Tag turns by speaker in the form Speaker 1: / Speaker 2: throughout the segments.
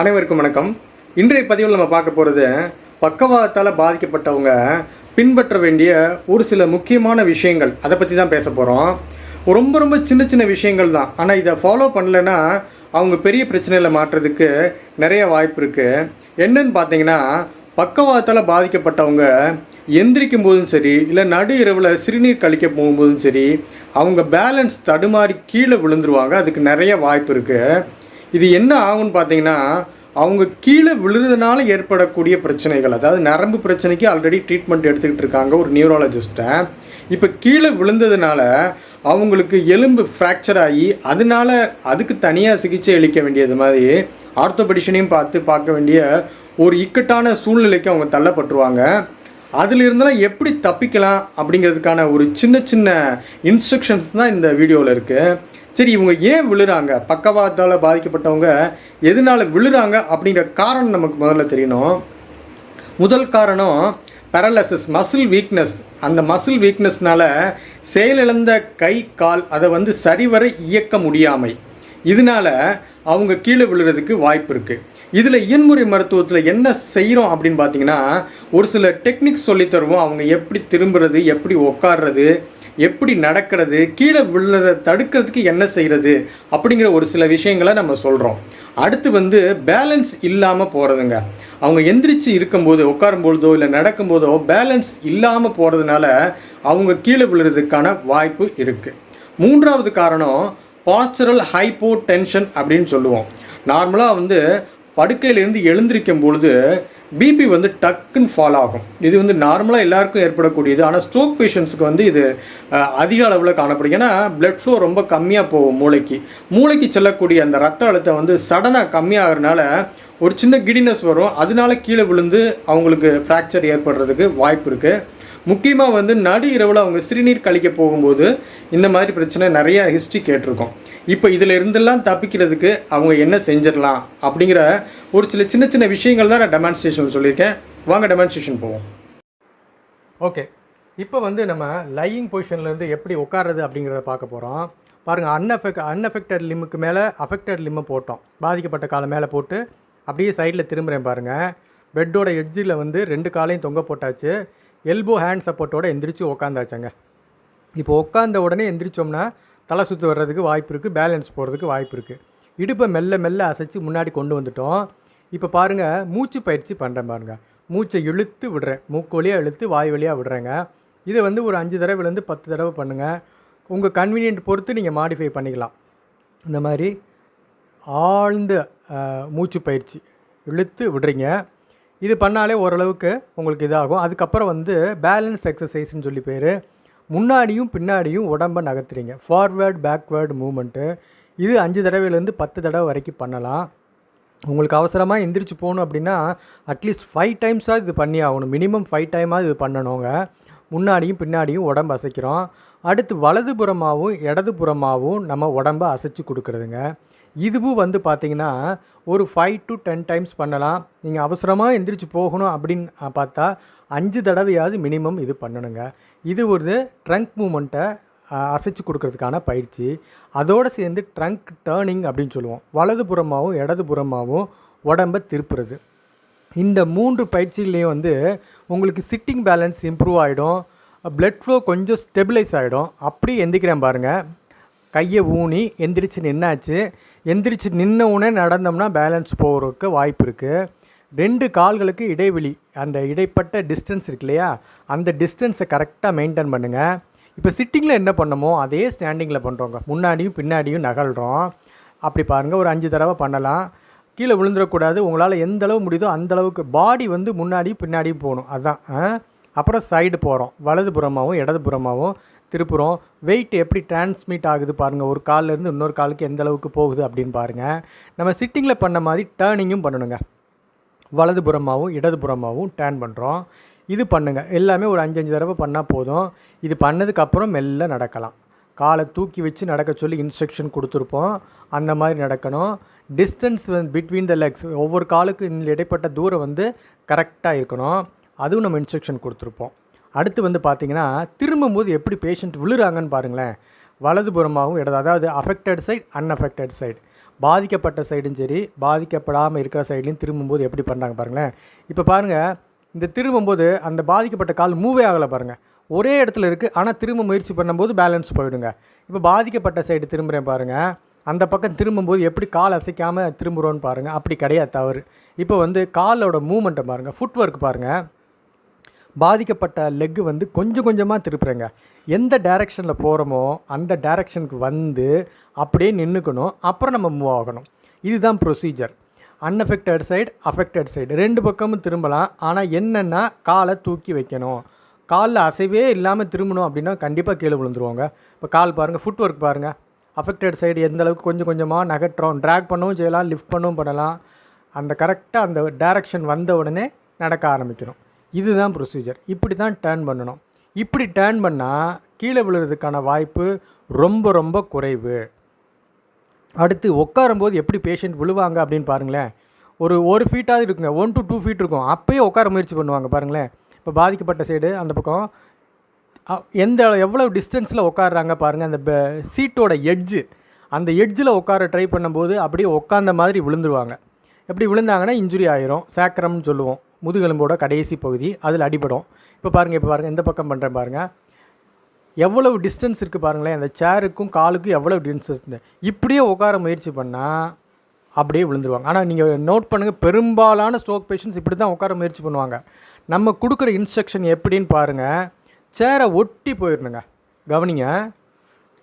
Speaker 1: அனைவருக்கும் வணக்கம். இன்றைய பதிவில் நம்ம பார்க்க போகிறது பக்கவாதத்தால் பாதிக்கப்பட்டவங்க பின்பற்ற வேண்டிய ஒரு சில முக்கியமான விஷயங்கள். அதை பற்றி தான் பேச போகிறோம் ரொம்ப ரொம்ப சின்ன சின்ன விஷயங்கள் தான். ஆனால் இதை ஃபாலோ பண்ணலைன்னா அவங்க பெரிய பிரச்சனையில் மாற்றுறதுக்கு நிறைய வாய்ப்பு இருக்குது என்னன்னு பார்த்தீங்கன்னா பக்கவாதத்தால் பாதிக்கப்பட்டவங்க எந்திரிக்கும் போதும் சரி இல்லை நடு இரவில் சிறுநீர் கழிக்க போகும்போதும் சரி அவங்க பேலன்ஸ் தடுமாறி கீழே விழுந்துருவாங்க. அதுக்கு நிறைய வாய்ப்பு இருக்குது இது என்ன ஆகும்னு பார்த்தீங்கன்னா அவங்க கீழே விழுறதுனால ஏற்படக்கூடிய பிரச்சனைகள் அதாவது நரம்பு பிரச்சனைக்கு ஆல்ரெடி ட்ரீட்மெண்ட் எடுத்துக்கிட்டு இருக்காங்க ஒரு நியூரலஜிஸ்ட்டை இப்போ கீழே விழுந்ததுனால அவங்களுக்கு எலும்பு ஃப்ராக்சர் ஆகி அதனால அதுக்கு தனியாக சிகிச்சை அளிக்க வேண்டியது மாதிரி ஆர்த்தோபெடிஷனையும் பார்த்து பார்க்க வேண்டிய ஒரு இக்கட்டான சூழ்நிலைக்கு அவங்க தள்ளப்பட்டுருவாங்க. அதில் இருந்தாலும் எப்படி தப்பிக்கலாம் அப்படிங்கிறதுக்கான ஒரு சின்ன சின்ன இன்ஸ்ட்ரக்ஷன்ஸ் தான் இந்த வீடியோவில் இருக்குது சரி இவங்க ஏன் விழுறாங்க? பக்கவாதத்தால் பாதிக்கப்பட்டவங்க எதனால் விழுறாங்க அப்படிங்கிற காரணம் நமக்கு முதல்ல தெரியணும். முதல் காரணம் பேரலசஸ் மசில் வீக்னஸ் அந்த மசில் வீக்னஸ்னால செயலிழந்த கை கால் அதை வந்து சரிவர இயக்க முடியாமை. இதனால அவங்க கீழே விழுறதுக்கு வாய்ப்பு இருக்குது இதில் இயன்முறை மருத்துவத்தில் என்ன செய்கிறோம் அப்படின்னு பார்த்தீங்கன்னா ஒரு சில டெக்னிக்ஸ் சொல்லித்தருவோம் அவங்க எப்படி திரும்புறது எப்படி உட்கார்றது எப்படி நடக்கிறது கீழே விழுறதை தடுக்கிறதுக்கு என்ன செய்கிறது அப்படிங்கிற ஒரு சில விஷயங்களை நம்ம சொல்கிறோம் அடுத்து வந்து பேலன்ஸ் இல்லாமல் போகிறதுங்க அவங்க எந்திரிச்சு இருக்கும்போது உட்காரும்பொழுதோ இல்லை நடக்கும்போதோ பேலன்ஸ் இல்லாமல் போகிறதுனால அவங்க கீழே விழுறதுக்கான வாய்ப்பு இருக்குது மூன்றாவது காரணம் பாஸ்டரல் ஹைப்போ டென்ஷன் அப்படின்னு சொல்லுவோம். நார்மலாக வந்து படுக்கையிலேருந்து எழுந்திருக்கும் பொழுது பிபி வந்து டக்குன்னு ஃபால் ஆகும். இது வந்து நார்மலாக எல்லாருக்கும் ஏற்படக்கூடியது. ஆனால் ஸ்ட்ரோக் பேஷண்ட்ஸுக்கு வந்து இது அதிக அளவில் காணப்படும். ஏன்னா பிளட் ஃப்ளோ ரொம்ப கம்மியாக போகும் மூளைக்கு. மூளைக்கு செல்லக்கூடிய அந்த ரத்த அழுத்தம் வந்து சடனாக கம்மியாகிறதுனால ஒரு சின்ன கிடினஸ் வரும். அதனால கீழே விழுந்து அவங்களுக்கு ஃப்ராக்சர் ஏற்படுறதுக்கு வாய்ப்பு இருக்குது முக்கியமாக வந்து நடு இரவில் அவங்க சிறுநீர் கழிக்க போகும்போது இந்த மாதிரி பிரச்சனை நிறைய ஹிஸ்ட்ரி கேட்டிருக்கோம். இப்போ இதில் இருந்தெல்லாம் தப்பிக்கிறதுக்கு அவங்க என்ன செஞ்சிடலாம் அப்படிங்கிற ஒரு சில சின்ன சின்ன விஷயங்கள் தான் நான் டெமான்ஸ்ட்ரேஷன் சொல்லியிருக்கேன். வாங்க டெமான்ஸ்ட்ரேஷன் போவோம். ஓகே இப்போ வந்து நம்ம லையிங் பொசிஷன்லேருந்து எப்படி உட்காருறது அப்படிங்கிறத பார்க்க போகிறோம் பாருங்கள் அன்அஃபெக்ட் அன்அஃபெக்டட் லிம்முக்கு மேலே அஃபெக்டட் லிம்மை போட்டோம். பாதிக்கப்பட்ட காலை மேலே போட்டு அப்படியே சைடில் திரும்புகிறேன் பாருங்கள் பெட்டோட எட்ஜில் வந்து ரெண்டு காலையும் தொங்க போட்டாச்சு. எல்போ ஹேண்ட் சப்போர்ட்டோட எந்திரிச்சு உக்காந்தாச்சாங்க. இப்போ உட்காந்த உடனே எந்திரிச்சோம்னா தலை சுற்று வர்றதுக்கு வாய்ப்பு இருக்குது பேலன்ஸ் போகிறதுக்கு வாய்ப்பு இருக்குது இடுப்பை மெல்ல மெல்ல அசைச்சு முன்னாடி கொண்டு வந்துட்டோம். இப்போ பாருங்கள் மூச்சு பயிற்சி பண்ணுறேன் பாருங்கள் மூச்சை இழுத்து விடுறேன். மூக்கு வழியாக இழுத்து வாய் வழியாக விடுறேங்க. இதை வந்து ஒரு அஞ்சு தடவைலேருந்து பத்து தடவை பண்ணுங்கள் உங்கள் கன்வீனியன்ட் பொறுத்து நீங்கள் மாடிஃபை பண்ணிக்கலாம். இந்த மாதிரி ஆழ்ந்த மூச்சு பயிற்சி இழுத்து விடுறீங்க. இது பண்ணாலே ஓரளவுக்கு உங்களுக்கு இதாகும். அதுக்கப்புறம் வந்து பேலன்ஸ் எக்ஸசைஸ்னு சொல்லி பேர். முன்னாடியும் பின்னாடியும் உடம்பை நகர்த்துறீங்க. ஃபார்வேர்ட் பேக்வேர்டு மூமெண்ட்டு இது அஞ்சு தடவையிலேருந்து பத்து தடவை வரைக்கும் பண்ணலாம். உங்களுக்கு அவசரமாக எந்திரிச்சு போகணும் அப்படின்னா அட்லீஸ்ட் ஃபைவ் டைம்ஸாக இது பண்ணி ஆகணும். மினிமம் ஃபைவ் டைமாக இது பண்ணணுங்க. முன்னாடியும் பின்னாடியும் உடம்பு அசைக்கிறோம். அடுத்து வலதுபுறமாகவும் இடதுபுறமாகவும் நம்ம உடம்பை அசைச்சு கொடுக்குறதுங்க. இதுவும் வந்து பார்த்திங்கன்னா ஒரு ஃபைவ் டு டென் டைம்ஸ் பண்ணலாம். நீங்கள் அவசரமாக எந்திரிச்சு போகணும் அப்படின்னு பார்த்தா அஞ்சு தடவையாவது மினிமம் இது பண்ணணுங்க. இது ஒரு ட்ரங்க் மூமெண்ட்டை அசைச்சு கொடுக்கறதுக்கான பயிற்சி. அதோடு சேர்ந்து ட்ரங்க் டேர்னிங் அப்படின்னு சொல்லுவோம். வலதுபுறமாகவும் இடதுபுறமாகவும் உடம்பை திருப்புறது. இந்த மூன்று பயிற்சிகள்லேயும் வந்து உங்களுக்கு சிட்டிங் பேலன்ஸ் இம்ப்ரூவ் ஆகிடும் ப்ளட் ஃப்ளோ கொஞ்சம் ஸ்டெபிலைஸ் ஆகிடும் அப்படி எந்திக்கிறேன் பாருங்கள் கையை ஊனி எந்திரிச்சு நின்னாச்சு. எந்திரிச்சு நின்ன உடனே நடந்தோம்னா பேலன்ஸ் போகிறதுக்கு வாய்ப்பு இருக்குது ரெண்டு கால்களுக்கு இடைவெளி அந்த இடைப்பட்ட டிஸ்டன்ஸ் இருக்கு இல்லையா? அந்த டிஸ்டன்ஸை கரெக்டாக மெயின்டைன் பண்ணுங்கள் இப்போ சிட்டிங்கில் என்ன பண்ணமோ அதே ஸ்டாண்டிங்கில் பண்ணுறோங்க முன்னாடியும் பின்னாடியும் நகழ்கிறோம் அப்படி பாருங்கள் ஒரு அஞ்சு தடவை பண்ணலாம். கீழே விழுந்துடக்கூடாது. உங்களால் எந்த அளவு முடியுதோ அந்த அளவுக்கு பாடி வந்து முன்னாடியும் பின்னாடியும் போகணும். அதுதான் ஆ? அப்புறம் சைடு போகிறோம் வலதுபுறமாகவும் இடதுபுறமாகவும் திருப்புறோம். வெயிட் எப்படி டிரான்ஸ்மிட் ஆகுது பாருங்கள் ஒரு கால்லேருந்து இன்னொரு காலுக்கு எந்த அளவுக்கு போகுது அப்படின்னு பாருங்கள் நம்ம சிட்டிங்கில் பண்ண மாதிரி டேர்னிங்கும் பண்ணணுங்க. வலதுபுறமாகவும் இடதுபுறமாகவும் டேன் பண்ணுறோம் இது பண்ணுங்கள் எல்லாமே ஒரு அஞ்சு அஞ்சு தடவை பண்ணால் போதும். இது பண்ணதுக்கப்புறம் மெல்ல நடக்கலாம். காலை தூக்கி வச்சு நடக்க சொல்லி இன்ஸ்ட்ரக்ஷன் கொடுத்துருப்போம். அந்த மாதிரி நடக்கணும். டிஸ்டன்ஸ் வந்து பிட்வீன் த லெக்ஸ் ஒவ்வொரு காலுக்கு இடைப்பட்ட தூரம் வந்து கரெக்டாக இருக்கணும். அதுவும் நம்ம இன்ஸ்ட்ரக்ஷன் கொடுத்துருப்போம். அடுத்து வந்து பார்த்திங்கன்னா திரும்பும்போது எப்படி பேஷண்ட் விழுறாங்கன்னு பாருங்களேன். வலதுபுறமாகவும் இடது அதாவது அஃபெக்டட் சைட் அன்அஃபெக்டட் சைடு பாதிக்கப்பட்ட சைடும் சரி பாதிக்கப்படாமல் இருக்கிற சைட்லையும் திரும்பும்போது எப்படி பண்ணுறாங்க பாருங்களேன். இப்போ பாருங்கள் இந்த திரும்பும்போது அந்த பாதிக்கப்பட்ட கால் மூவே ஆகலை பாருங்கள் ஒரே இடத்துல இருக்குது ஆனால் திரும்ப முயற்சி பண்ணும்போது பேலன்ஸ் போயிடுங்க. இப்போ பாதிக்கப்பட்ட சைடு திரும்புகிறேன் பாருங்கள் அந்த பக்கம் திரும்பும்போது எப்படி கால் அசைக்காமல் திரும்புகிறோன்னு பாருங்கள் அப்படி கிடையாது தவறு. இப்போ வந்து காலோட மூமெண்ட்டை பாருங்கள் ஃபுட் ஒர்க் பாருங்கள் பாதிக்கப்பட்ட லெக்கு வந்து கொஞ்சம் கொஞ்சமாக திருப்புறேங்க. எந்த டைரெக்ஷனில் போகிறோமோ அந்த டைரெக்ஷனுக்கு வந்து அப்படியே நின்றுக்கணும் அப்புறம் நம்ம மூவ் ஆகணும். இதுதான் procedure unaffected side affected side ரெண்டு பக்கமும் திரும்பலாம். ஆனால் என்னென்னா காலை தூக்கி வைக்கணும். காலில் அசைவே இல்லாமல் திரும்பணும் அப்படின்னா கண்டிப்பாக கீழே விழுந்துருவாங்க. இப்போ கால் பாருங்கள் ஃபுட் ஒர்க் பாருங்கள் அஃபெக்டட் சைடு எந்த அளவுக்கு கொஞ்சம் கொஞ்சமாக நகட்டுறோம் ட்ராக் பண்ணவும் செய்யலாம் லிஃப்ட் பண்ணவும் பண்ணலாம். அந்த கரெக்டாக அந்த டைரக்ஷன் வந்த உடனே நடக்க ஆரம்பிக்கணும். இதுதான் ப்ரொசீஜர் இப்படி தான் டேர்ன் பண்ணணும். இப்படி டேர்ன் பண்ணால் கீழே விழுறதுக்கான வாய்ப்பு ரொம்ப ரொம்ப குறைவு. அடுத்து உட்காரும்போது எப்படி பேஷண்ட் விழுவாங்க அப்படின்னு பாருங்களேன். ஒரு ஒரு ஃபீட்டாவது இருக்குங்க. ஒன் டு டூ ஃபீட் இருக்கும். அப்போயே உட்கார முயற்சி பண்ணுவாங்க பாருங்களேன். இப்போ பாதிக்கப்பட்ட சைடு அந்த பக்கம். எந்த எவ்வளோ டிஸ்டன்ஸில் உட்காடுறாங்க பாருங்கள் அந்த சீட்டோட எட்ஜு அந்த எட்ஜில் உட்கார ட்ரை பண்ணும்போது அப்படியே உட்காந்த மாதிரி விழுந்துருவாங்க. எப்படி விழுந்தாங்கன்னா இன்ஜுரி ஆயிரும். சேக்கரம்னு சொல்லுவோம். முதுகெலும்போட கடைசி பகுதி அதில் அடிபடும். இப்போ பாருங்கள் இப்போ பாருங்கள் இந்த பக்கம் பண்ணுறேன் பாருங்கள் எவ்வளவு டிஸ்டன்ஸ் இருக்குது பாருங்களேன் அந்த சேருக்கும் காலுக்கும் எவ்வளோ டிஸ்டன்ஸ் இப்படியே உட்கார முயற்சி பண்ணால் அப்படியே விழுந்துருவாங்க. ஆனால் நீங்கள் நோட் பண்ணுங்கள் பெரும்பாலான ஸ்ட்ரோக் பேஷண்ட்ஸ் இப்படி தான் உட்கார முயற்சி பண்ணுவாங்க. நம்ம கொடுக்குற இன்ஸ்ட்ரக்ஷன் எப்படின்னு பாருங்கள் சேரை ஒட்டி போயிடணுங்க. கவனிங்க.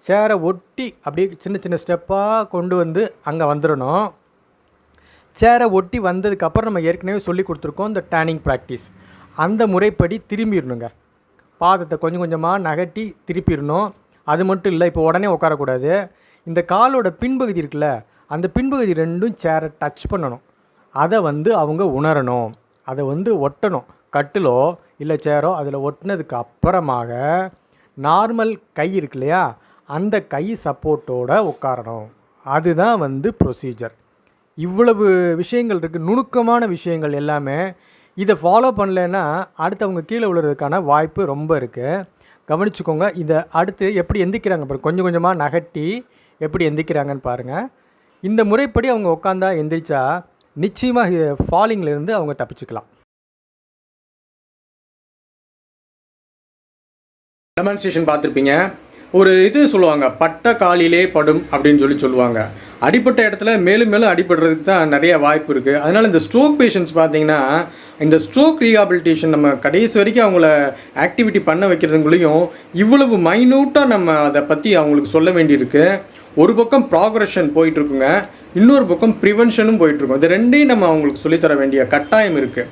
Speaker 1: சேரை ஒட்டி அப்படியே சின்ன சின்ன ஸ்டெப்பாக கொண்டு வந்து அங்கே வந்துடணும். சேரை ஒட்டி வந்ததுக்கப்புறம் நம்ம ஏற்கனவே சொல்லி கொடுத்துருக்கோம் இந்த டேனிங் ப்ராக்டிஸ் அந்த முறைப்படி திரும்பிடணுங்க. பாதத்தை கொஞ்சம் கொஞ்சமாக நகட்டி திருப்பிடணும். அது மட்டும் இல்லை இப்போ உடனே உட்காரக்கூடாது. இந்த காலோட பின்பகுதி இருக்குல்ல அந்த பின்பகுதி ரெண்டும் சேரை டச் பண்ணணும். அதை வந்து அவங்க உணரணும். அதை வந்து ஒட்டணும். கட்டிலோ இல்லை சேரோ அதில் ஒட்டினதுக்கு அப்புறமாக நார்மல் கை இருக்கு இல்லையா அந்த கை சப்போர்ட்டோட உட்காரணும். அதுதான் வந்து ப்ரொசீஜர் இவ்வளவு விஷயங்கள் இருக்குது நுணுக்கமான விஷயங்கள் எல்லாமே இதை ஃபாலோ பண்ணலைன்னா அடுத்தவங்க கீழே விழுறதுக்கான வாய்ப்பு ரொம்ப இருக்குது கவனிச்சுக்கோங்க இதை அடுத்து எப்படி எந்திக்கிறாங்க பாருங்க. கொஞ்சம் கொஞ்சமாக நகட்டி எப்படி எந்திக்கிறாங்கன்னு பாருங்கள் இந்த முறைப்படி அவங்க உட்காந்தா எந்திரிச்சா நிச்சயமாக ஃபாலிங்லேருந்து அவங்க தப்பிச்சுக்கலாம். டெமான்ஸ்ட்ரேஷன் பார்த்துருப்பீங்க. ஒரு இது சொல்லுவாங்க பட்ட காலிலே படும் அப்படின்னு சொல்லி சொல்லுவாங்க. அடிப்பட்ட இடத்துல மேலும் மேலும் அடிபடுறதுக்கு தான் நிறைய வாய்ப்பு இருக்குது அதனால் இந்த ஸ்ட்ரோக் பேஷண்ட்ஸ் பார்த்தீங்கன்னா இந்த ஸ்ட்ரோக் ரீஹாபிலிட்டேஷன் நம்ம கடைசி வரைக்கும் அவங்கள ஆக்டிவிட்டி பண்ண வைக்கிறதுக்குள்ளேயும் இவ்வளவு மைனூட்டாக நம்ம அதை பற்றி அவங்களுக்கு சொல்ல வேண்டியிருக்கு. ஒரு பக்கம் ப்ராக்ரஷன் போயிட்டுருக்குங்க. இன்னொரு பக்கம் ப்ரிவென்ஷனும் போயிட்டுருக்கும். இது ரெண்டையும் நம்ம அவங்களுக்கு சொல்லித்தர வேண்டிய கட்டாயம் இருக்குது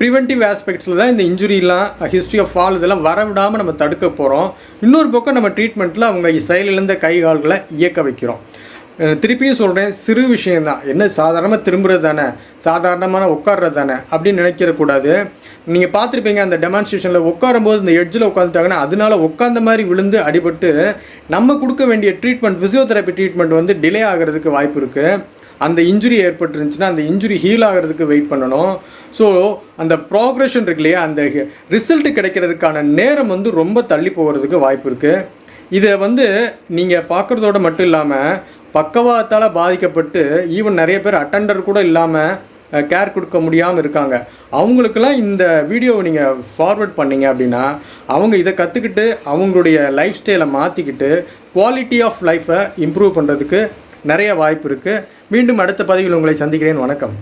Speaker 1: ப்ரிவென்டிவ் ஆஸ்பெக்ட்ஸில் தான் இந்த இன்ஜுரிலாம் ஹிஸ்ட்ரி ஆஃப் ஃபால் இதெல்லாம் வரவிடாமல் நம்ம தடுக்க போகிறோம் இன்னொரு பக்கம் நம்ம ட்ரீட்மெண்ட்டில் அவங்க செயலிழந்த கை கால்களை இயக்க வைக்கிறோம். திருப்பியும் சொல்கிறேன் சிறு விஷயந்தான் என்ன சாதாரணமாக திரும்புறது தானே? சாதாரணமான உட்கார்றது தானே? அப்படின்னு நினைக்கிறக்கூடாது நீங்கள் பார்த்துருப்பீங்க அந்த டெமான்ஸ்ட்ரேஷனில் உட்காரும்போது இந்த எட்ஜில் உட்காந்துட்டாங்கன்னா அதனால உட்காந்த மாதிரி விழுந்து அடிபட்டு நம்ம கொடுக்க வேண்டிய ட்ரீட்மெண்ட் ஃபிசியோதெரப்பி ட்ரீட்மெண்ட் வந்து டிலே ஆகிறதுக்கு வாய்ப்பு இருக்குது அந்த இன்ஜுரி ஏற்பட்டுருந்துச்சுன்னா அந்த இன்ஜுரி ஹீல் ஆகிறதுக்கு வெயிட் பண்ணணும். ஸோ அந்த ப்ராக்ரெஷன் இருக்கு இல்லையா அந்த ரிசல்ட் கிடைக்கிறதுக்கான நேரம் வந்து ரொம்ப தள்ளி போகிறதுக்கு வாய்ப்பு இருக்குது இதை வந்து நீங்கள் பார்க்குறதோட மட்டும் இல்லாமல் பக்கவாதத்தால் பாதிக்கப்பட்டு ஈவன் நிறைய பேர் அட்டெண்டர் கூட இல்லாமல் கேர் கொடுக்க முடியாமல் இருக்காங்க. அவங்களுக்கெல்லாம் இந்த வீடியோவை நீங்கள் ஃபார்வர்ட் பண்ணீங்க அப்படின்னா அவங்க இதை கற்றுக்கிட்டு அவங்களுடைய லைஃப் ஸ்டைலை மாற்றிக்கிட்டு குவாலிட்டி ஆஃப் லைஃப்பை இம்ப்ரூவ் பண்ணுறதுக்கு நிறைய வாய்ப்பு இருக்குது மீண்டும் அடுத்த பதிவில் உங்களை சந்திக்கிறேன். வணக்கம்.